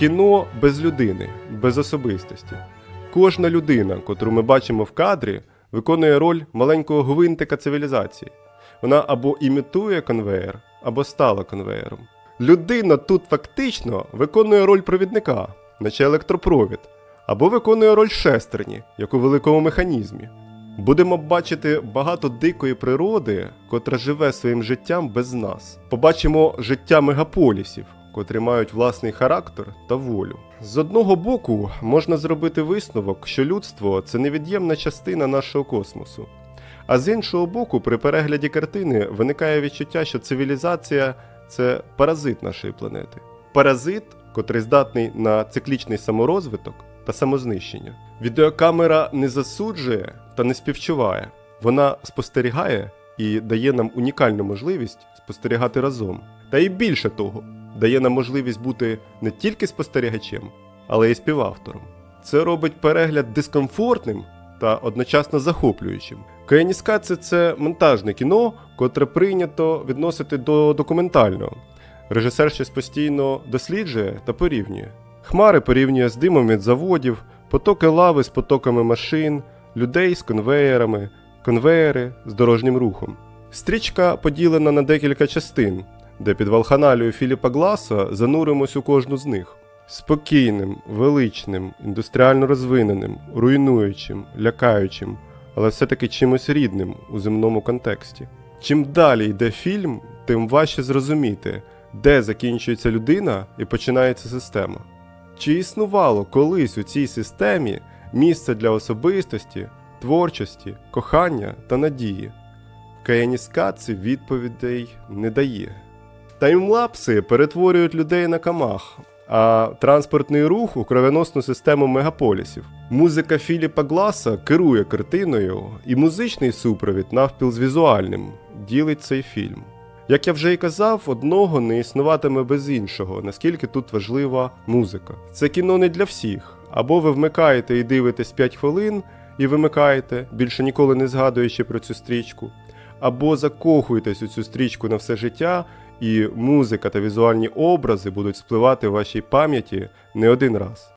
Кіно без людини, без особистості. Кожна людина, котру ми бачимо в кадрі, виконує роль маленького гвинтика цивілізації. Вона або імітує конвеєр, або стала конвеєром. Людина тут фактично виконує роль провідника, наче електропровід, або виконує роль шестерні, як у великому механізмі. Будемо бачити багато дикої природи, котра живе своїм життям без нас. Побачимо життя мегаполісів, котрі мають власний характер та волю. З одного боку, можна зробити висновок, що людство це невід'ємна частина нашого космосу. А з іншого боку, при перегляді картини виникає відчуття, що цивілізація це паразит нашої планети. Паразит, котрий здатний на циклічний саморозвиток та самознищення. Відеокамера не засуджує та не співчуває. Вона спостерігає і дає нам унікальну можливість спостерігати разом. Та й більше того, дає нам можливість бути не тільки спостерігачем, але й співавтором. Це робить перегляд дискомфортним та одночасно захоплюючим. Каєніскація це монтажне кіно, котре прийнято відносити до документального. Режисер щось постійно досліджує та порівнює. Хмари порівнює з димом від заводів, потоки лави з потоками машин, людей з конвеєрами, конвеєри з дорожнім рухом. Стрічка поділена на декілька частин, де під валханалію Філіпа Гласа зануримось у кожну з них. Спокійним, величним, індустріально розвиненим, руйнуючим, лякаючим, але все-таки чимось рідним у земному контексті. Чим далі йде фільм, тим важче зрозуміти, де закінчується людина і починається система. Чи існувало колись у цій системі місце для особистості, творчості, кохання та надії? Каєніскаці відповідей не дає. Таймлапси перетворюють людей на камах, а транспортний рух у кровоносну систему мегаполісів. Музика Філіпа Гласа керує картиною, і музичний супровід навпіл з візуальним ділить цей фільм. Як я вже й казав, одного не існуватиме без іншого, наскільки тут важлива музика. Це кіно не для всіх. Або ви вмикаєте і дивитесь 5 хвилин, і вимикаєте, більше ніколи не згадуючи про цю стрічку, або закохуєтесь у цю стрічку на все життя, і музика та візуальні образи будуть спливати в вашій пам'яті не один раз.